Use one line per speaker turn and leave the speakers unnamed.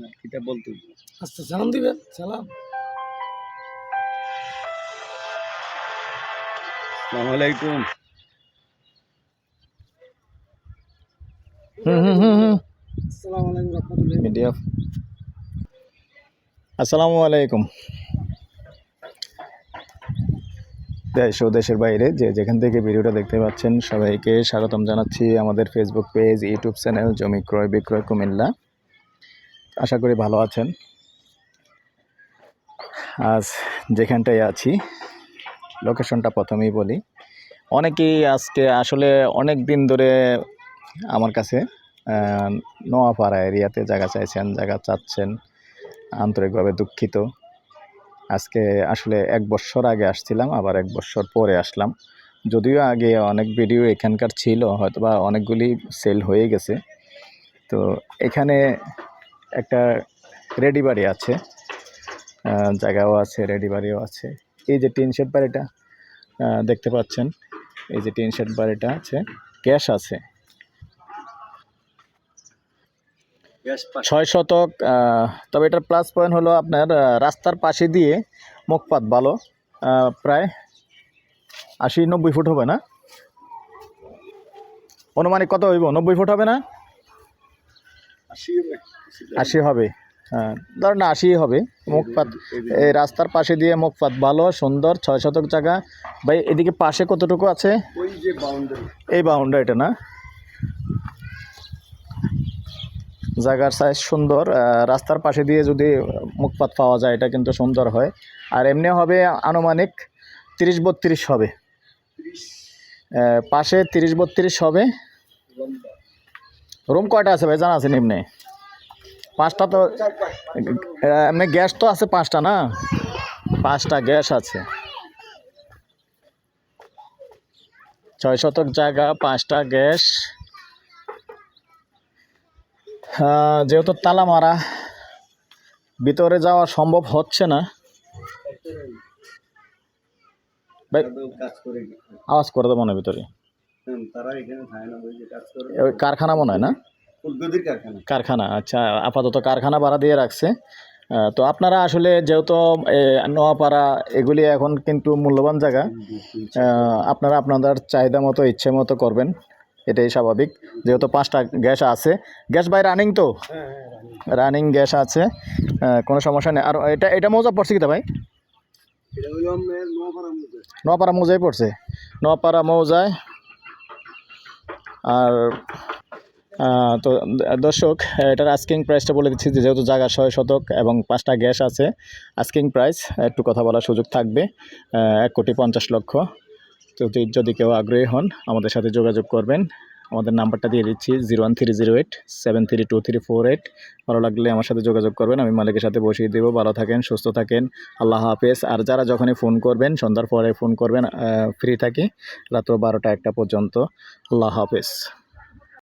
না এটা বলতে
আচ্ছা সালাম দিবেন সালাম।
আসসালামু আলাইকুম।
হুম হুম হুম হুম।
আসসালামু আলাইকুম রহমতুল্লাহ।
মিডিয়া। আসসালামু আলাইকুম। দেশ ও দেশের বাইরে যে যেখান থেকে ভিডিওটা দেখতে পাচ্ছেন সবাইকে স্বাগতম জানাচ্ছি আমাদের ফেসবুক পেজ ইউটিউব চ্যানেল জমি ক্রয় বিক্রয় কুমিল্লা। আশা করি ভালো আছেন। আজ যেখানটায় আছি লোকেশনটা প্রথমেই বলি। অনেকেই আজকে আসলে অনেক দিন ধরে আমার কাছে নোয়াপাড়া এরিয়াতে জায়গা চাইছেন, জায়গা চাচ্ছেন, আন্তরিকভাবে দুঃখিত। আজকে আসলে এক বছর আগে আসছিলাম, আবার এক বছর পরে আসলাম। যদিও আগে অনেক ভিডিও এখানকার ছিল, হয়তোবা অনেকগুলি সেল হয়ে গেছে। তো এখানে একটা রেডি বাড়ি আছে জায়গাও আছে রেডি বাড়িও আছে। এই যে টিন শেড বাড়িটা দেখতে পাচ্ছেন এই যে টিন শেড বাড়িটা আছে গ্যাস আছে। ছয় শতক তবে এটার প্লাস পয়েন্ট হলো আপনার রাস্তার পাশে দিয়ে মুখপাত ভালো প্রায় আশি নব্বই ফুট হবে না? অনুমানিক কত হইব? নব্বই ফুট হবে না?
আশি
হবে হ্যাঁ ধর না আশি হবে। মুখপাত এই রাস্তার পাশে দিয়ে মুখপাত ভালো সুন্দর ছয় শতক জায়গা। ভাই এদিকে পাশে কতটুকু আছে? এই বাউন্ডারিটা না? জায়গার সাইজ সুন্দর রাস্তার পাশে দিয়ে যদি মুখপাত পাওয়া যায় এটা কিন্তু সুন্দর হয়। আর এমনি হবে আনুমানিক তিরিশ বত্রিশ হবে। পাশে তিরিশ বত্রিশ হবে। রুম কয়টা আছে ভাই জানা আছে এমনি? পাঁচটা তো এমনি গ্যাস তো আছে পাঁচটা না? পাঁচটা গ্যাস আছে। ছয় শতক জায়গা, পাঁচটা গ্যাস। যেহেতু তালা মারা ভিতরে যাওয়া সম্ভব হচ্ছে না। আওয়াজ করে দেবো না ভিতরে।
তারা এখানে কাজ করে।
কারখানা মনে হয় না?
কারখানা।
কারখানা আচ্ছা আপাতত কারখানা ভাড়া দিয়ে রাখছে। তো আপনারা আসলে যেহেতু নোয়াপাড়া এগুলি এখন কিন্তু মূল্যবান জায়গা আপনারা আপনাদের চাহিদা মতো ইচ্ছে মতো করবেন। এটাই স্বাভাবিক। যেহেতু পাঁচটা গ্যাস আছে। গ্যাস বাই রানিং তো?
হ্যাঁ
রানিং গ্যাস আছে। কোনো সমস্যা নেই। আর এটা এটা মজা পড়ছে কি ভাই?
নোয়াপাড়া
মৌজায় পড়ছে। নোয়াপাড়া মৌজায় আর তো দর্শক, এটার আস্কিং প্রাইসটা বলে দিচ্ছি যে যেহেতু জায়গা ছয় শতক এবং পাঁচটা গ্যাস আছে আস্কিং প্রাইস একটু কথা বলার সুযোগ থাকবে এক কোটি পঞ্চাশ লক্ষ। তো যদি- যদি কেউ আগ্রহী হন, আমাদের সাথে যোগাযোগ করবেন। আমাদের নাম্বারটা দিয়ে দিচ্ছি, zero one three zero eight, seven three two three four eight. ভালো লাগলে আমার সাথে যোগাযোগ করবেন, আমি মালিকের সাথে বসিয়ে দেবো। ভালো থাকেন, সুস্থ থাকেন, আল্লাহ হাফেজ। আর যারা যখনই ফোন করবেন, সন্ধ্যার পরে ফোন করবেন ফ্রি থাকি রাত্র বারোটা একটা পর্যন্ত। আল্লাহ হাফেজ।